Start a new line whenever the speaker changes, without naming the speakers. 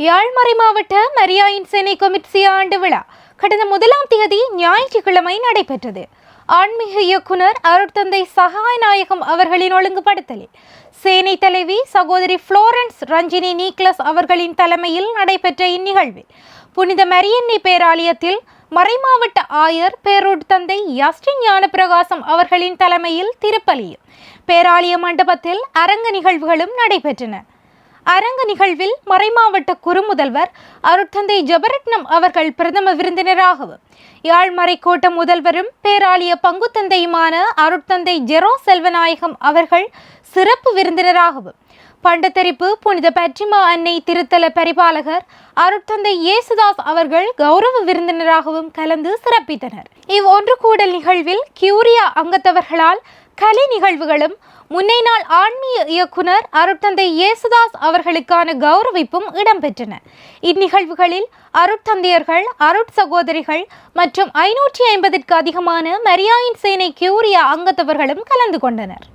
யாழ்மறை மாவட்ட மரியாயின் சேனை கொமிட்சி ஆண்டு விழா. கடந்த முதலாம் தேதி ஞாயிற்றுக்கிழமை நடைபெற்றது. ஆன்மீக இயக்குனர் அருட்தந்தை சகாயநாயகம் அவர்களின் ஒழுங்குபடுத்தலில். சேனை தலைவி சகோதரி புளோரன்ஸ் ரஞ்சினி நீக்லஸ் அவர்களின் தலைமையில் நடைபெற்ற இந்நிகழ்வில் புனித மரியன்னை பேராலயத்தில் மறைமாவட்ட ஆயர் பேரூட் தந்தை யஸ்டின் ஞானப்பிரகாசம் அவர்களின் தலைமையில் திருப்பலியும் பேராலய மண்டபத்தில் அரங்க நிகழ்வுகளும் நடைபெற்றன. அரங்க நிகழ்வில் மறைமாவட்ட குறுமுதல்வர் அருட்தந்தை ஜபரட்னம் அவர்கள் பிரதம விருந்தினராகவும் யாழ்மறை கோட்ட முதல்வரும் பேராலய பங்குத்தந்தையுமான அருட்தந்தை ஜெரோ செல்வநாயகம் அவர்கள் சிறப்பு விருந்தினராகவும் பண்டத்தரிப்பு புனித பற்றிமா அன்னை திருத்தல பரிபாலகர் அருட்தந்தை இயேசுதாஸ் அவர்கள் கௌரவ விருந்தினராகவும் கலந்து சிறப்பித்தனர். இவ் ஒன்று கூடல் நிகழ்வில் கியூரியா அங்கத்தவர்களால் கலை நிகழ்வுகளும் முன்னை நாள் ஆன்மீக இயக்குனர் அருட்தந்தை இயேசுதாஸ் அவர்களுக்கான கௌரவிப்பும் இடம்பெற்றன. இந்நிகழ்வுகளில் அருட்தந்தையர்கள் அருட் சகோதரிகள் மற்றும் ஐநூற்றி ஐம்பதிற்கு அதிகமான மரியாயின் சேனை கியூரியா அங்கத்தவர்களும் கலந்து கொண்டனர்.